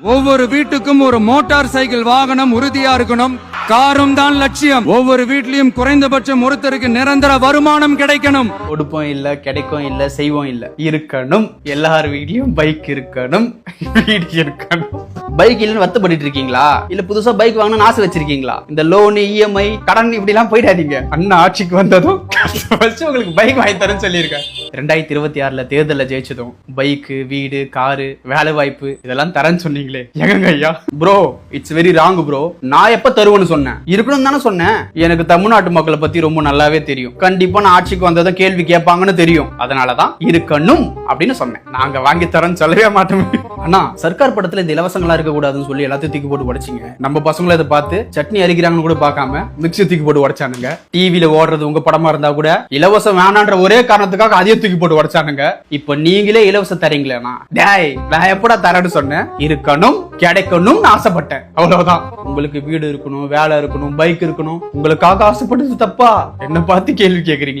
ஒவ்வொரு வீட்டுக்கும் ஒரு மோட்டார் சைக்கிள் வாகனம் உறுதியா இருக்கணும். காரும் தான் லட்சியம். ஒவ்வொரு வீட்லயும் குறைந்தபட்சம் ஒருத்தருக்கு நிரந்தர வருமானம் கிடைக்கணும். கொடுப்போம் இல்ல கிடைக்கும் இல்ல செய்வோம் இல்ல. இருக்கணும். எல்லார் வீட்லயும் பைக் இருக்கணும். வீடு இருக்கணும். பைக் இல்லைன்னு வருத்தப்பட்டு இருக்கீங்களா? இல்ல புதுசா பைக் வாங்கணும்னு ஆசை வச்சிருக்கீங்களா? இந்த லோனு இஎம்ஐ கடன் இப்படி எல்லாம் போயிடாதீங்க. அண்ணா ஆட்சிக்கு வந்ததும் உங்களுக்கு பைக் வாங்கி தரேன்னு சொல்லியிருக்கேன். ரெண்டாயிரத்தி இருபத்தி ஆறுல தேர்தலில் ஜெயிச்சதும் பைக்கு வீடு காரு வேலை வாய்ப்பு இதெல்லாம் தரேன்னு சொன்னீங்களே. எங்க ஐயா. Bro it's very wrong bro நான் எப்ப தருவேன்னு சொன்னேன்? இருக்கணும் தானே சொன்னேன். எனக்கு தமிழ்நாட்டு மக்களை பத்தி ரொம்ப நல்லாவே தெரியும். கண்டிப்பா நான் ஆட்சிக்கு வந்ததும் கேள்வி கேட்பாங்கன்னு தெரியும். அதனாலதான் இருக்கணும் அப்படின்னு சொன்னேன். நாங்க வாங்கி தரோம்னு சொல்லவே மாட்டோம். அண்ணா சர்க்கார் படத்துல இந்த இலவசங்களா இருக்கு கூடாதுன்னு சொல்லி எல்லாத்தையும் தூக்கி போட்டு உடைச்சிங்க. நம்ம பசங்களை இதை பார்த்து சட்னி அரிக்கிறாங்கன்னு கூட பார்க்காம மிக்சி தூக்கி போட்டு உடைச்சானுங்க. டிவியில ஓடுறது உங்க படமா இருந்தா கூட இலவசம் வேணான்ற ஒரே காரணத்துக்காக அதையே தூக்கி போட்டு உடைச்சானுங்க. இப்ப நீங்களே இலவசம் தரீங்களேனா டேய் நான் எப்படா தரேன்னு சொன்னேன்? இருக்கணும் கிடைக்கணும்னு ஆசைப்பட்டேன். அவ்வளவுதான். உங்களுக்கு வீடு இருக்கணும் வேலை இருக்கணும் பைக் இருக்கணும். உங்களுக்காக ஆசைப்பட்டது தப்பா? என்ன பார்த்து கேள்வி கேக்குறீங்க.